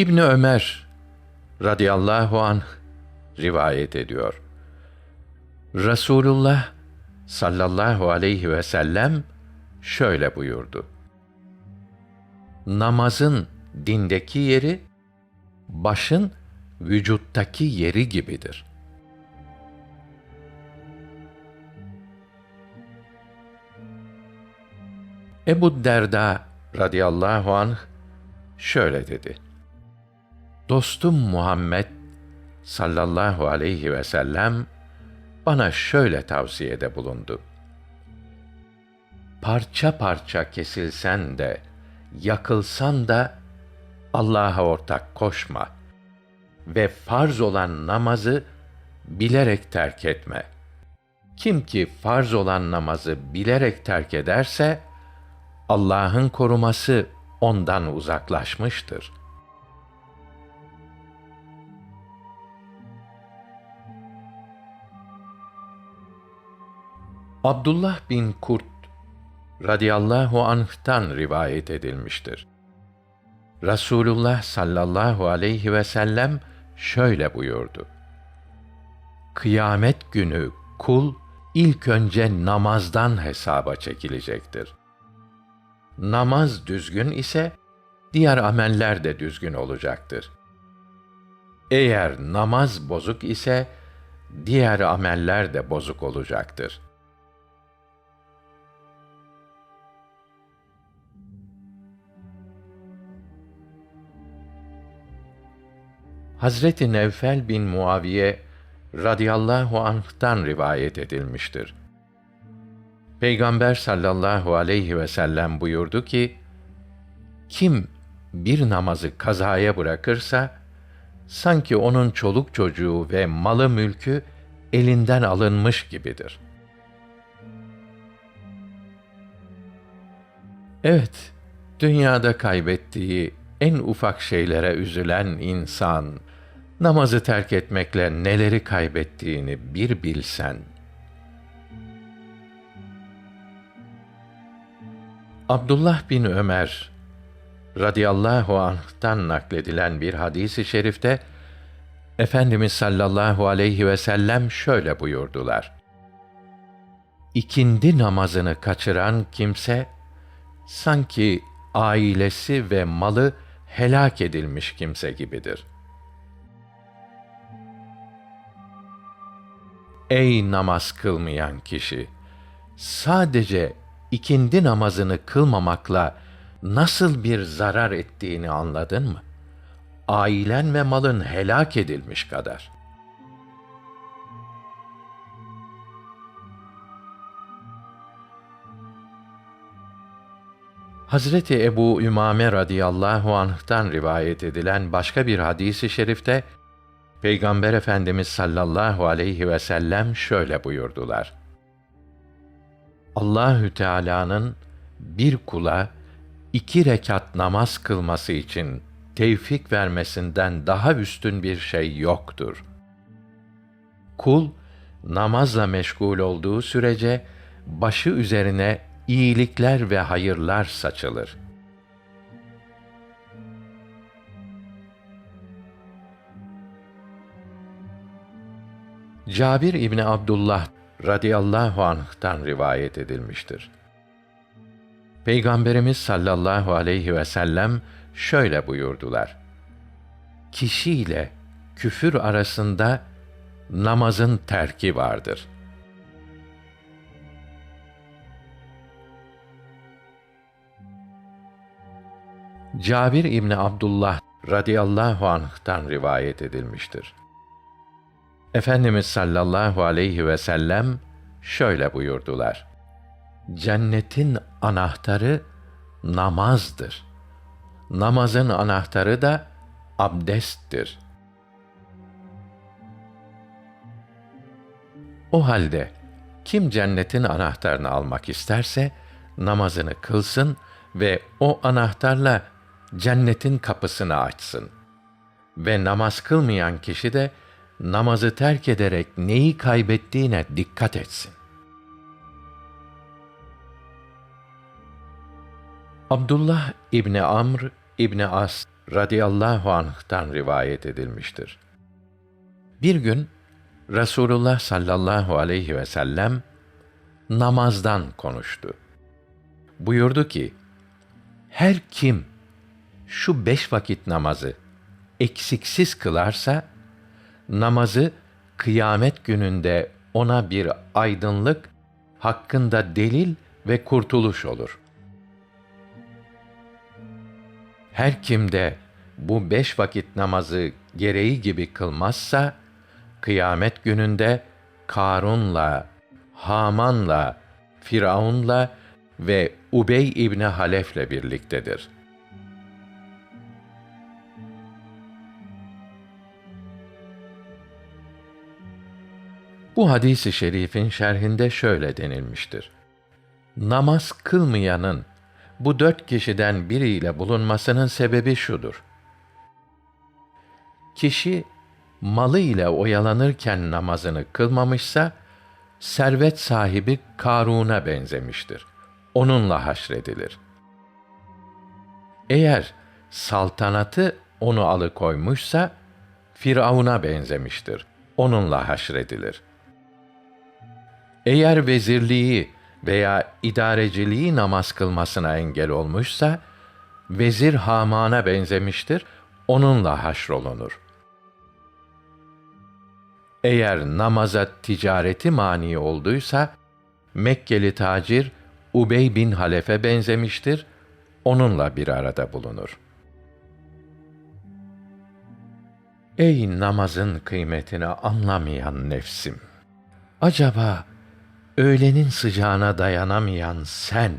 İbni Ömer radıyallahu anh rivayet ediyor. Resulullah sallallahu aleyhi ve sellem şöyle buyurdu. Namazın dindeki yeri başın vücuttaki yeri gibidir. Ebu Derda radıyallahu anh şöyle dedi. Dostum Muhammed sallallahu aleyhi ve sellem bana şöyle tavsiyede bulundu. Parça parça kesilsen de, yakılsan da Allah'a ortak koşma ve farz olan namazı bilerek terk etme. Kim ki farz olan namazı bilerek terk ederse, Allah'ın koruması ondan uzaklaşmıştır. Abdullah bin Kurt radıyallahu anh'tan rivayet edilmiştir. Rasulullah sallallahu aleyhi ve sellem şöyle buyurdu. Kıyamet günü kul ilk önce namazdan hesaba çekilecektir. Namaz düzgün ise diğer ameller de düzgün olacaktır. Eğer namaz bozuk ise diğer ameller de bozuk olacaktır. Hazreti Nevfel bin Muaviye radıyallahu anh'tan rivayet edilmiştir. Peygamber sallallahu aleyhi ve sellem buyurdu ki, kim bir namazı kazaya bırakırsa, sanki onun çoluk çocuğu ve malı mülkü elinden alınmış gibidir. Evet, dünyada kaybettiği en ufak şeylere üzülen insan, namazı terk etmekle neleri kaybettiğini bir bilsen. Abdullah bin Ömer radıyallahu anh'tan nakledilen bir hadisi şerifte Efendimiz sallallahu aleyhi ve sellem şöyle buyurdular. İkindi namazını kaçıran kimse sanki ailesi ve malı helak edilmiş kimse gibidir. Ey namaz kılmayan kişi! Sadece ikindi namazını kılmamakla nasıl bir zarar ettiğini anladın mı? Ailen ve malın helak edilmiş kadar. Hazreti Ebu Ümame radıyallahu anh'tan rivayet edilen başka bir hadisi şerifte Peygamber Efendimiz sallallahu aleyhi ve sellem şöyle buyurdular. Allahü Teala'nın bir kula iki rekat namaz kılması için tevfik vermesinden daha üstün bir şey yoktur. Kul namazla meşgul olduğu sürece başı üzerine iyilikler ve hayırlar saçılır. Cabir İbni Abdullah radıyallahu anh'tan rivayet edilmiştir. Peygamberimiz sallallahu aleyhi ve sellem şöyle buyurdular. Kişiyle küfür arasında namazın terki vardır. Cabir İbni Abdullah radıyallahu anh'tan rivayet edilmiştir. Efendimiz sallallahu aleyhi ve sellem şöyle buyurdular. Cennetin anahtarı namazdır. Namazın anahtarı da abdesttir. O halde kim cennetin anahtarını almak isterse namazını kılsın ve o anahtarla cennetin kapısını açsın. Ve namaz kılmayan kişi de namazı terk ederek neyi kaybettiğine dikkat etsin. Abdullah İbni Amr İbni As radıyallahu anh'tan rivayet edilmiştir. Bir gün Resulullah sallallahu aleyhi ve sellem namazdan konuştu. Buyurdu ki, her kim şu beş vakit namazı eksiksiz kılarsa, namazı kıyamet gününde ona bir aydınlık, hakkında delil ve kurtuluş olur. Her kim de bu beş vakit namazı gereği gibi kılmazsa, kıyamet gününde Karun'la, Haman'la, Firavun'la ve Ubey İbni Halef'le birliktedir. Bu hadisi şerifin şerhinde şöyle denilmiştir. Namaz kılmayanın bu dört kişiden biriyle bulunmasının sebebi şudur. Kişi malı ile oyalanırken namazını kılmamışsa, servet sahibi Karun'a benzemiştir. Onunla haşredilir. Eğer saltanatı onu alıkoymuşsa, Firavun'a benzemiştir. Onunla haşredilir. Eğer vezirliği veya idareciliği namaz kılmasına engel olmuşsa, vezir Haman'a benzemiştir, onunla haşrolunur.'' Eğer namaza ticareti mani olduysa, Mekkeli tacir Ubey bin Halef'e benzemiştir, onunla bir arada bulunur. Ey namazın kıymetini anlamayan nefsim! Acaba öğlenin sıcağına dayanamayan sen,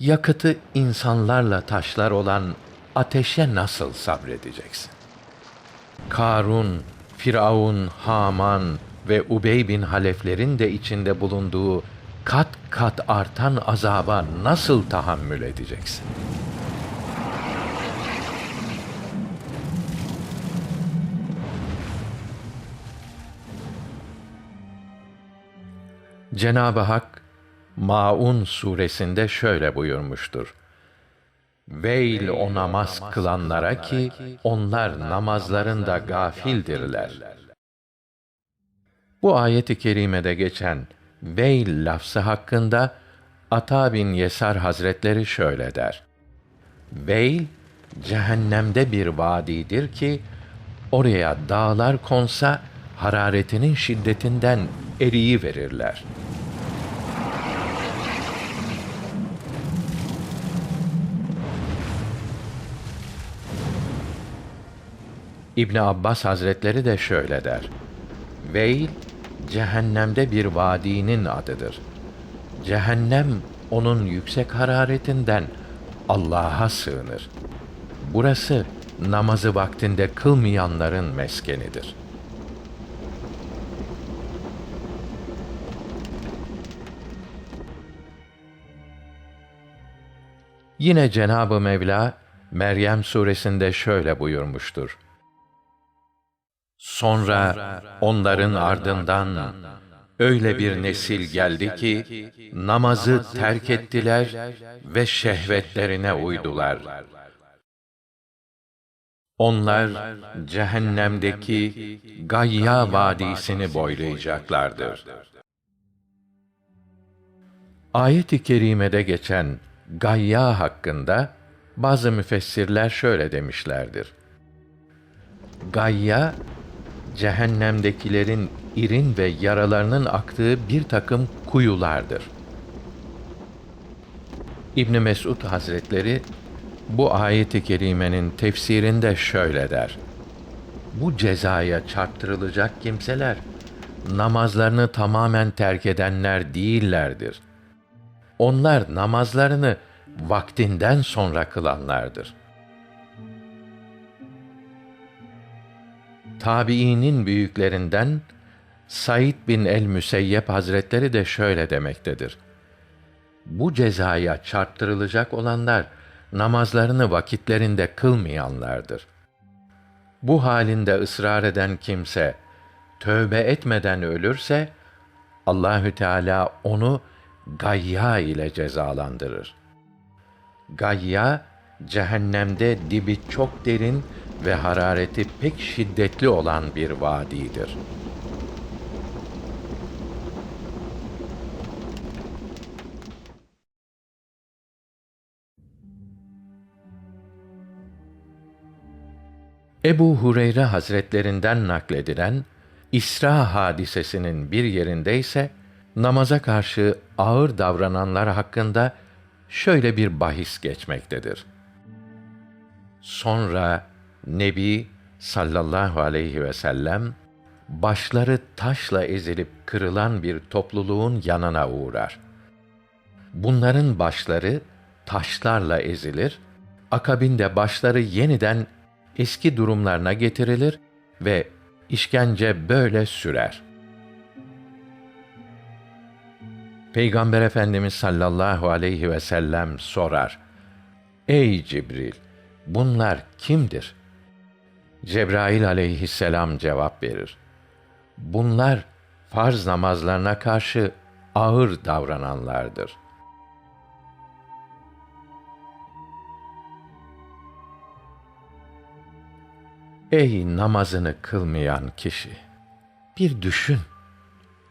yakıtı insanlarla taşlar olan ateşe nasıl sabredeceksin? Karun, Firavun, Haman ve Ubey bin Haleflerin de içinde bulunduğu kat kat artan azaba nasıl tahammül edeceksin? Cenab-ı Hak Maun suresinde şöyle buyurmuştur. Veil o namaz kılanlara ki onlar namazlarında gafildirler. Bu ayeti kerimede geçen veil lafzı hakkında Ata bin Yesar Hazretleri şöyle der. Veil cehennemde bir vadidir ki oraya dağlar konsa hararetinin şiddetinden eriyi verirler.'' İbn Abbas Hazretleri de şöyle der. Veil cehennemde bir vadinin adıdır. Cehennem onun yüksek hararetinden Allah'a sığınır. Burası namazı vaktinde kılmayanların meskenidir. Yine Cenab-ı Mevla Meryem suresinde şöyle buyurmuştur. Sonra onların ardından öyle bir nesil geldi ki namazı terk ettiler ve şehvetlerine uydular. Onlar cehennemdeki Gayya vadisini boylayacaklardır. Ayet-i kerimede geçen Gayya hakkında bazı müfessirler şöyle demişlerdir. Gayya cehennemdekilerin irin ve yaralarının aktığı bir takım kuyulardır. İbn Mesud Hazretleri bu ayet-i kerimenin tefsirinde şöyle der. Bu cezaya çarptırılacak kimseler namazlarını tamamen terk edenler değillerdir. Onlar namazlarını vaktinden sonra kılanlardır.'' Tabiinin büyüklerinden Said bin el-Müseyyep Hazretleri de şöyle demektedir. Bu cezaya çarptırılacak olanlar namazlarını vakitlerinde kılmayanlardır. Bu halinde ısrar eden kimse tövbe etmeden ölürse Allahü Teala onu gayya ile cezalandırır. Gayya cehennemde dibi çok derin ve harareti pek şiddetli olan bir vadidir. Ebu Hureyre Hazretlerinden nakledilen İsra hadisesinin bir yerinde ise namaza karşı ağır davrananlar hakkında şöyle bir bahis geçmektedir. Sonra Nebi sallallahu aleyhi ve sellem başları taşla ezilip kırılan bir topluluğun yanına uğrar. Bunların başları taşlarla ezilir, akabinde başları yeniden eski durumlarına getirilir ve işkence böyle sürer. Peygamber Efendimiz sallallahu aleyhi ve sellem sorar. Ey Cibril, bunlar kimdir? Cebrail aleyhisselam cevap verir. Bunlar farz namazlarına karşı ağır davrananlardır. Ey namazını kılmayan kişi! Bir düşün.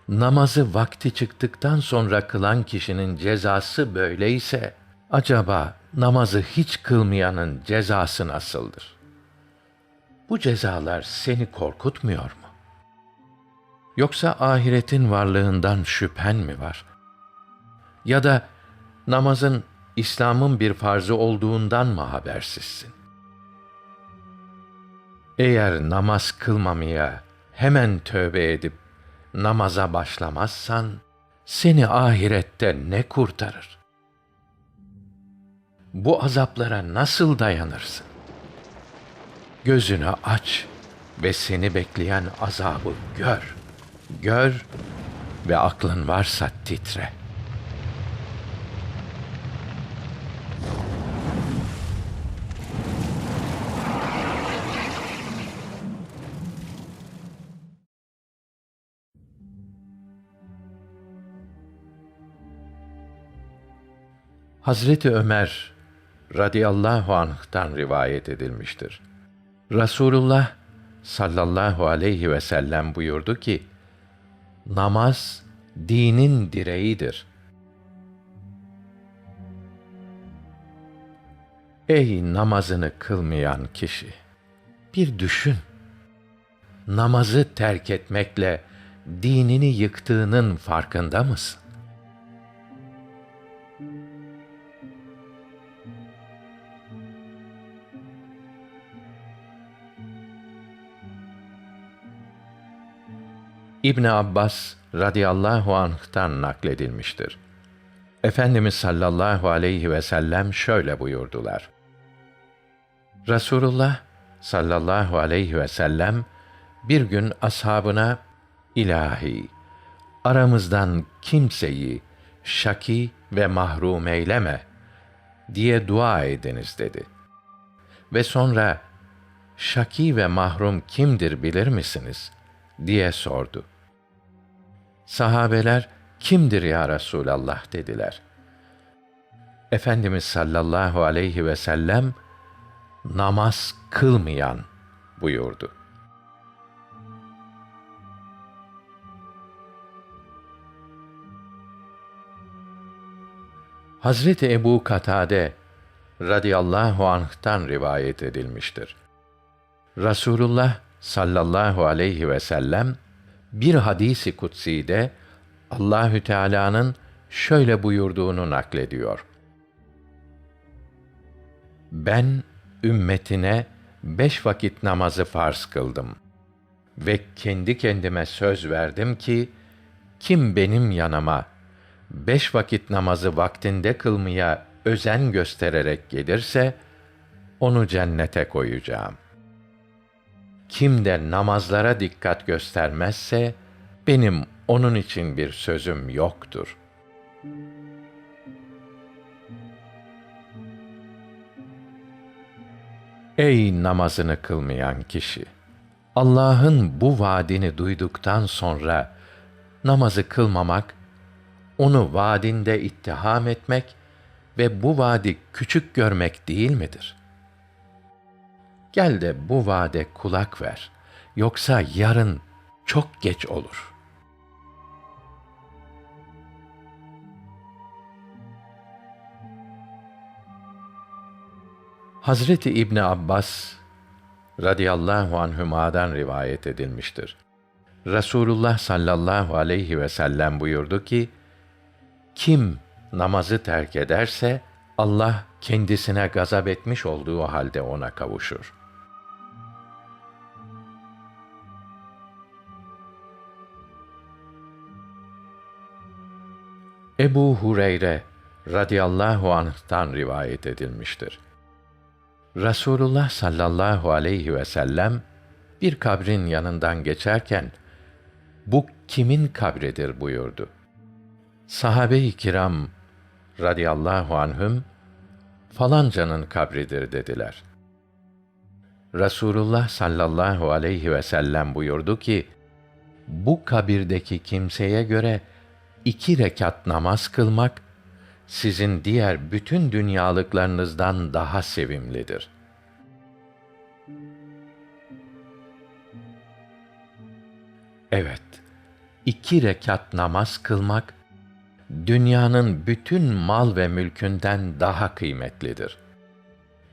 Namazı vakti çıktıktan sonra kılan kişinin cezası böyleyse, acaba namazı hiç kılmayanın cezası nasıldır? Bu cezalar seni korkutmuyor mu? Yoksa ahiretin varlığından şüphen mi var? Ya da namazın İslam'ın bir farzı olduğundan mı habersizsin? Eğer namaz kılmamaya hemen tövbe edip namaza başlamazsan seni ahirette ne kurtarır? Bu azaplara nasıl dayanırsın? Gözünü aç ve seni bekleyen azabı gör. Gör ve aklın varsa titre.'' Hazreti Ömer radıyallahu anh'tan rivayet edilmiştir. Rasulullah sallallahu aleyhi ve sellem buyurdu ki, namaz dinin direğidir. Ey namazını kılmayan kişi! Bir düşün. Namazı terk etmekle dinini yıktığının farkında mısın? İbn Abbas radıyallahu anh'tan nakledilmiştir. Efendimiz sallallahu aleyhi ve sellem şöyle buyurdular. Resulullah sallallahu aleyhi ve sellem bir gün ashabına ilahi aramızdan kimseyi şaki ve mahrum eyleme diye dua ediniz dedi. Ve sonra şaki ve mahrum kimdir bilir misiniz diye sordu. Sahabeler, kimdir ya Resulallah dediler. Efendimiz sallallahu aleyhi ve sellem, namaz kılmayan buyurdu. Hazreti Ebu Katade radıyallahu anh'tan rivayet edilmiştir. Rasulullah sallallahu aleyhi ve sellem bir hadisi kutsi'de Allahü Teala'nın şöyle buyurduğunu naklediyor. Ben ümmetine beş vakit namazı farz kıldım ve kendi kendime söz verdim ki kim benim yanıma beş vakit namazı vaktinde kılmaya özen göstererek gelirse onu cennete koyacağım. Kim de namazlara dikkat göstermezse benim onun için bir sözüm yoktur. Ey namazını kılmayan kişi! Allah'ın bu vaadini duyduktan sonra namazı kılmamak, onu vaadinde ittiham etmek ve bu vaadi küçük görmek değil midir? Gel de bu vaade kulak ver. Yoksa yarın çok geç olur.'' Hazreti İbni Abbas radıyallahu anhüma'dan rivayet edilmiştir. Resulullah sallallahu aleyhi ve sellem buyurdu ki, kim namazı terk ederse, Allah kendisine gazap etmiş olduğu halde ona kavuşur. Ebu Hureyre radıyallahu anh'tan rivayet edilmiştir. Rasulullah sallallahu aleyhi ve sellem bir kabrin yanından geçerken bu kimin kabridir buyurdu. Sahabe-i kiram radıyallahu anhüm falancanın kabridir dediler. Rasulullah sallallahu aleyhi ve sellem buyurdu ki, bu kabirdeki kimseye göre iki rekat namaz kılmak, sizin diğer bütün dünyalıklarınızdan daha sevimlidir. Evet, iki rekat namaz kılmak, dünyanın bütün mal ve mülkünden daha kıymetlidir.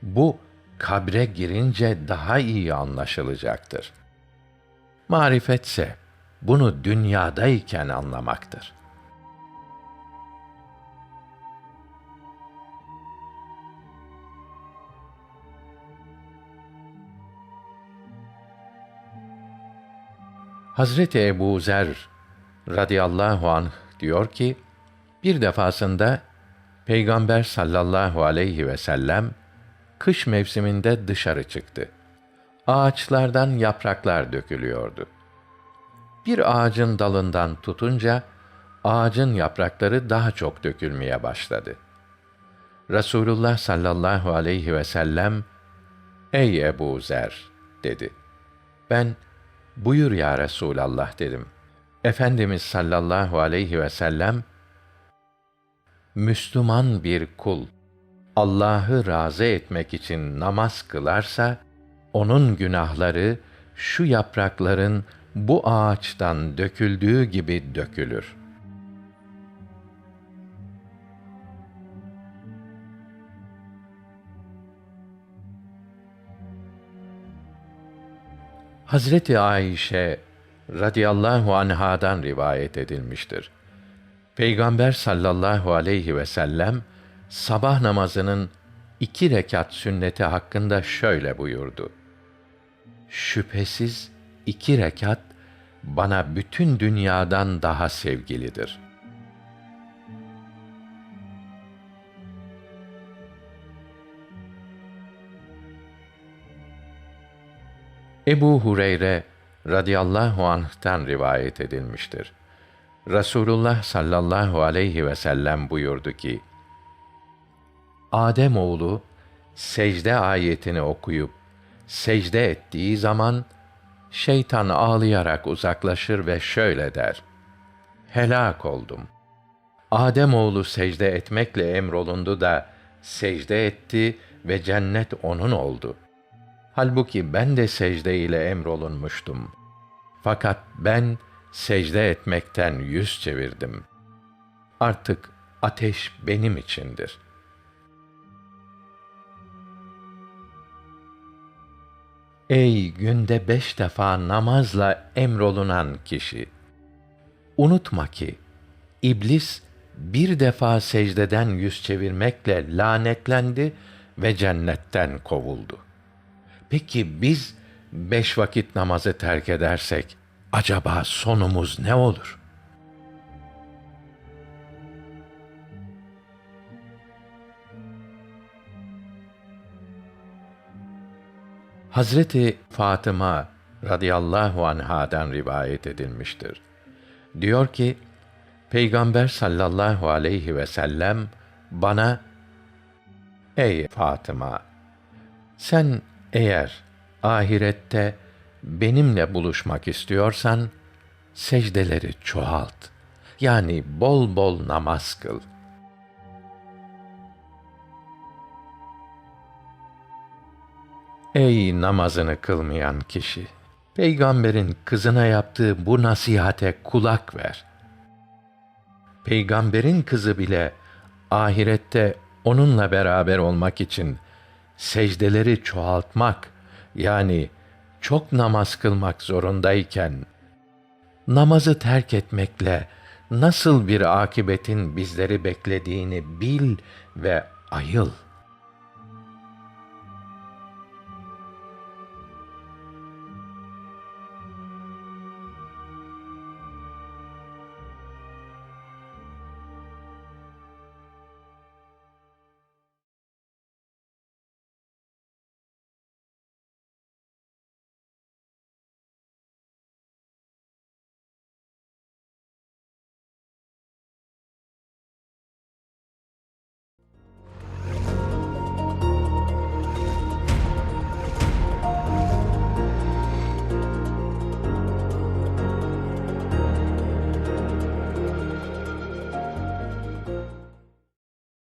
Bu, kabre girince daha iyi anlaşılacaktır. Marifetse, bunu dünyadayken anlamaktır.'' Hazreti Ebu Zer radıyallahu anh diyor ki, bir defasında Peygamber sallallahu aleyhi ve sellem kış mevsiminde dışarı çıktı. Ağaçlardan yapraklar dökülüyordu. Bir ağacın dalından tutunca ağacın yaprakları daha çok dökülmeye başladı. Resulullah sallallahu aleyhi ve sellem "Ey Ebu Zer" dedi. Ben Buyur ya Resulallah dedim. Efendimiz sallallahu aleyhi ve sellem Müslüman bir kul Allah'ı razı etmek için namaz kılarsa onun günahları şu yaprakların bu ağaçtan döküldüğü gibi dökülür.'' Hazreti Ayşe radıyallahu anhadan rivayet edilmiştir. Peygamber sallallahu aleyhi ve sellem sabah namazının iki rekat sünneti hakkında şöyle buyurdu. Şüphesiz iki rekat bana bütün dünyadan daha sevgilidir.'' Ebu Hureyre radıyallahu anh'tan rivayet edilmiştir. Rasulullah sallallahu aleyhi ve sellem buyurdu ki: Adem oğlu secde ayetini okuyup secde ettiği zaman şeytan ağlayarak uzaklaşır ve şöyle der: Helak oldum. Adem oğlu secde etmekle emrolundu da secde etti ve cennet onun oldu.'' Halbuki ben de secde ile emrolunmuştum. Fakat ben secde etmekten yüz çevirdim. Artık ateş benim içindir. Ey günde beş defa namazla emrolunan kişi! Unutma ki, iblis bir defa secdeden yüz çevirmekle lanetlendi ve cennetten kovuldu.'' Peki biz beş vakit namazı terk edersek acaba sonumuz ne olur? Hazreti Fatıma radıyallahu anhadan rivayet edilmiştir. Diyor ki, Peygamber sallallahu aleyhi ve sellem bana, Ey Fatıma! Sen eğer ahirette benimle buluşmak istiyorsan secdeleri çoğalt. Yani bol bol namaz kıl. Ey namazını kılmayan kişi! Peygamberin kızına yaptığı bu nasihate kulak ver. Peygamberin kızı bile ahirette onunla beraber olmak için secdeleri çoğaltmak yani çok namaz kılmak zorundayken namazı terk etmekle nasıl bir akibetin bizleri beklediğini bil ve ayıl.''